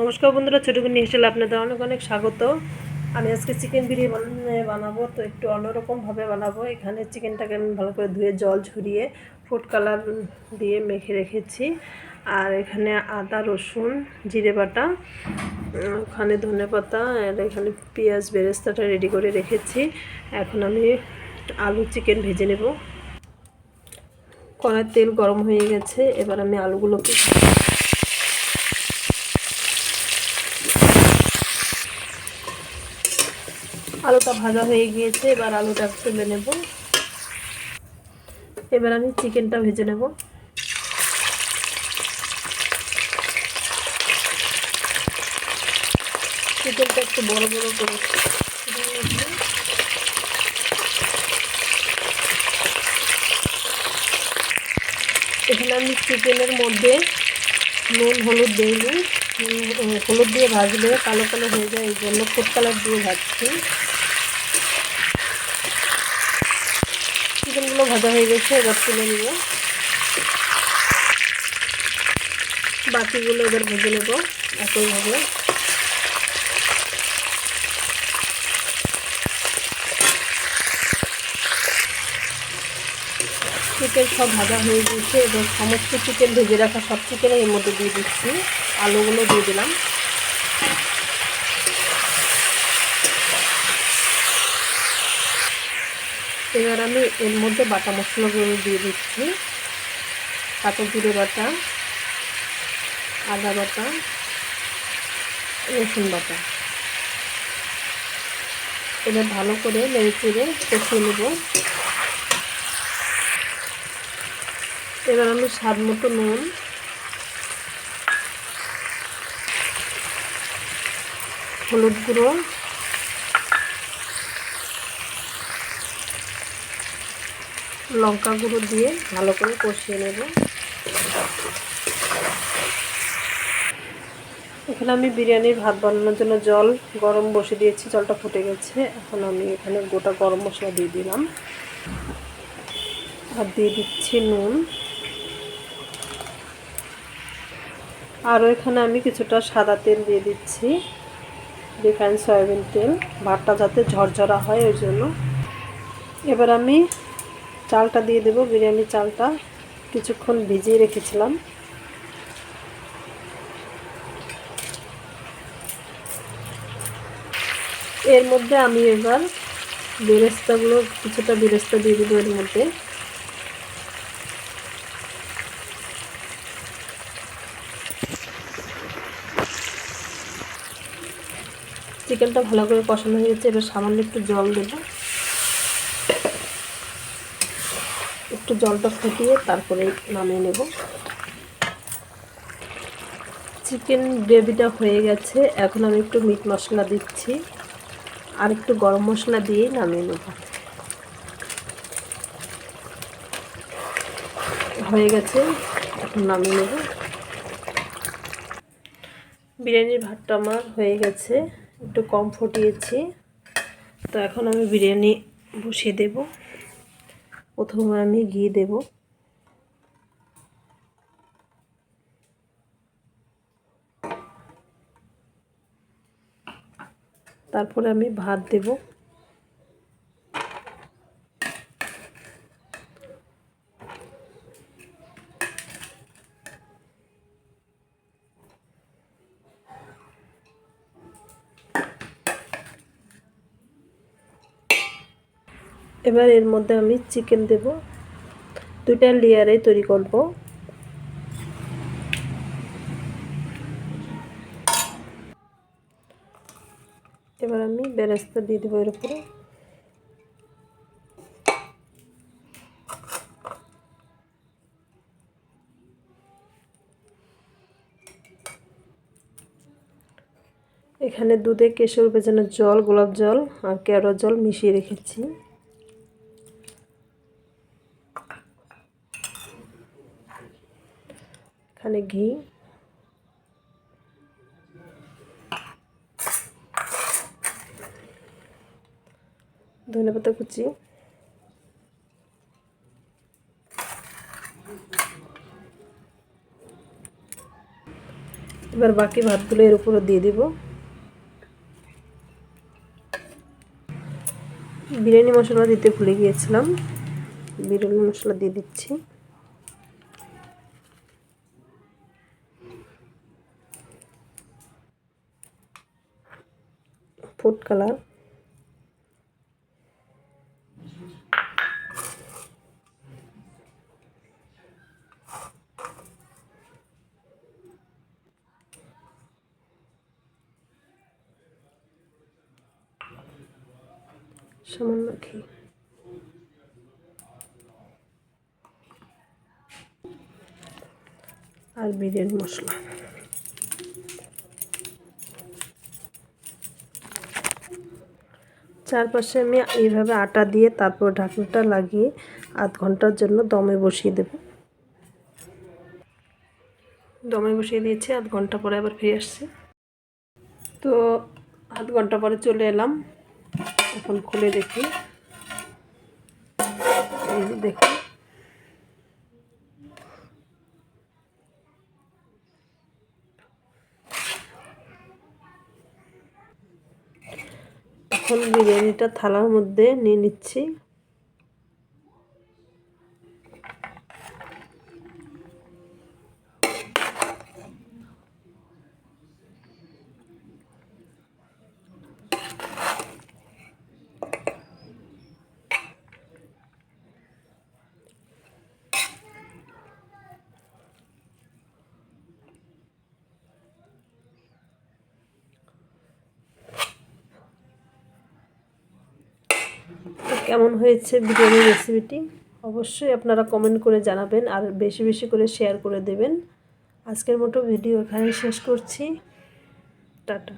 নমস্কার বন্ধুরা ছোটকে নিয়ে এসে আপনাদের অনেক অনেক স্বাগত। আমি আজকে চিকেন বিরিয়ানি বানাবো, তো একটু অন্যরকমভাবে বানাবো। এখানে চিকেনটাকে আমি ভালো করে ধুয়ে, জল ঝরিয়ে, ফুড কালার দিয়ে মেখে রেখেছি। আর এখানে আদা, রসুন, জিরে বাটা ওখানে ধনে পাতা, আর এখানে পেঁয়াজ বেরেস্তাটা রেডি করে রেখেছি। এখন আমি আলু চিকেন ভেজে নেব। কড়ার তেল গরম হয়ে গেছে, এবার আমি আলুগুলোকে আলুটা ভাজা হয়ে গিয়েছে, এবার আলুটা তুলে নেব। এবার আমি চিকেনটা ভেজে নেব। চিকেনটা একটু বড় বড় করে এখানে আমি চিকেনের মধ্যে নুন, হলুদ দিইনি হলুদ দিয়ে ভাজলে কালো কালো হয়ে যায়, এই জন্য ফুড কালার দিয়ে ভাজছি। চিকেনগুলো ভাজা হয়ে গেছে, এবার তুলে নিব। বাকিগুলো এবার ভেজে নেব একইভাবে। চিকেন সব ভাজা হয়ে গেছে, এবার সমস্ত চিকেন ভেজে রাখা সব চিকেন এর মধ্যে দিয়ে দিচ্ছি। আলুগুলো দিয়ে দিলাম। এবার আমি এর মধ্যে বাটা মশলাগুলো দিয়ে দিচ্ছি। কাঁচা জিরে বাটা, আদা বাটা, রসুন বাটা। এবার ভালো করে নেড়ে চেড়ে কষিয়ে নেব। এবার আমি স্বাদ মতো নুন, হলুদ গুঁড়ো লঙ্কা গুঁড়ো দিয়ে ভালো করে কষিয়ে নেব। এখানে আমি বিরিয়ানির ভাত বানানোর জন্য জল গরম বসে দিয়েছি, জলটা ফুটে গেছে। এখন আমি এখানে গোটা গরম মশলা দিয়ে দিলাম। আর দিয়ে দিচ্ছি নুন। আরও এখানে আমি কিছুটা সাদা তেল দিয়ে দিচ্ছি রিফাইন সয়াবিন তেল। ভাতটা যাতে ঝরঝরা হয় ওই জন্য। এবার আমি চালটা দিয়ে দেবো, বিরিয়ানি চালটা। কিছুক্ষণ ভিজিয়ে রেখেছিলাম। এর মধ্যে আমি এবার বেরেস্তাগুলো, কিছুটা বেরেস্তা দিয়ে দেবো এর মধ্যে। চিকেনটা ভালো করে কষানো হয়ে গেছে, এবার সামান্য একটু জল দেবো। একটু জলটা ফুটিয়ে তারপরে নামিয়ে নেব। চিকেন গ্রেভিটা হয়ে গেছে। এখন আমি একটু মিট মশলা দিচ্ছি। আর একটু গরম মশলা দিয়েই নামিয়ে নেব। হয়ে গেছে। এখন নামিয়ে নেব। বিরিয়ানির ভাতটা আমার হয়ে গেছে। একটু কম ফুটিয়েছি। তো এখন আমি বিরিয়ানি বসিয়ে দেব। প্রথমে আমি ঘি দেব। তারপরে আমি ভাত দেব। এবার এর মধ্যে আমি চিকেন দেব। দুইটা লেয়ারে তৈরি করব। এবার আমি বেরেস্তা দিয়ে দেবো এর উপরে। এখানে দুধে কেশর ভেজানো জল, গোলাপ জল আর কেরো জল মিশিয়ে রেখেছি। এখানে ঘি। ধনেপাতা কুচি। এবার বাকি ভাতগুলো এর উপরে দিয়ে দিব। বিরিয়ানি মশলা দিতে ভুলে গিয়েছিলাম। বিরিয়ানি মশলা দিয়ে দিচ্ছি। Food colour. সামান্য ঘি। আর বিরিয়ানি মশলা। চারপাশে আমি এইভাবে আটা দিয়ে তারপর ঢাকনাটা লাগিয়ে আধ ঘণ্টার জন্য দমে বসিয়ে দেব। দমে বসিয়ে দিয়েছি, আধ ঘণ্টা পরে আবার ফিরে আসছি। তো আধ ঘণ্টা পরে চলে এলাম। এখন খুলে দেখি। এই দেখুন। এখন বিরিয়ানিটা থালার মধ্যে নিয়ে নিচ্ছি। কেমন হয়েছে বিরিয়ানি রেসিপিটি অবশ্যই আপনারা কমেন্ট করে জানাবেন আর বেশি বেশি করে শেয়ার করে দেবেন। আজকের মতো ভিডিও এখানে শেষ করছি। টাটা।